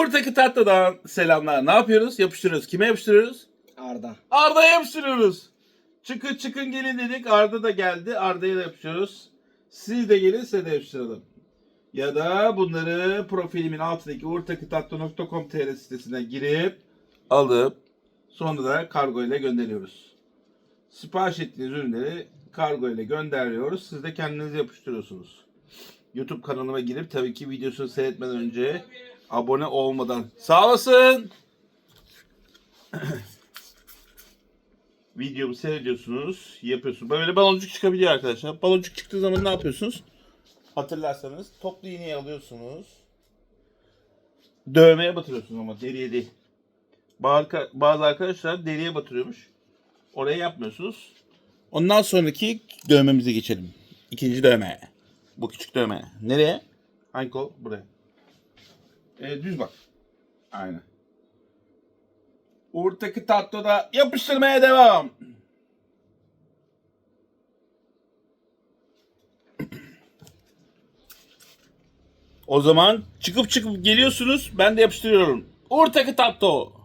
Uğur'daki tatlıdan selamlar. Ne yapıyoruz? Yapıştırıyoruz. Kime yapıştırıyoruz? Arda. Arda'ya yapıştırıyoruz. Çıkın çıkın gelin dedik. Arda da geldi. Arda'ya da yapıştırıyoruz. Siz de gelin size de yapıştıralım. Ya da bunları profilimin altındaki uğurtakıtatlı.com.tr sitesine girip alıp sonra da kargo ile gönderiyoruz. Sipariş ettiğiniz ürünleri kargo ile gönderiyoruz. Siz de kendiniz yapıştırıyorsunuz. YouTube kanalıma girip tabii ki videosunu seyretmeden önce abone olmadan. Sağ olasın. Videomu seyrediyorsunuz, yapıyorsunuz. Böyle baloncuk çıkabiliyor arkadaşlar. Baloncuk çıktığı zaman ne yapıyorsunuz? Hatırlarsanız toplu iğneyi alıyorsunuz. Dövmeye batırıyorsunuz ama deriye değil. Bazı arkadaşlar deriye batırıyormuş. Oraya yapmıyorsunuz. Ondan sonraki dövmemize geçelim. İkinci dövme. Bu küçük dövme. Nereye? Hangi kol? Buraya. Ee, düz bak. Aynen. Uğur'taki tatlıda yapıştırmaya devam. O zaman çıkıp çıkıp geliyorsunuz. Ben de yapıştırıyorum. Uğur'taki tatlı.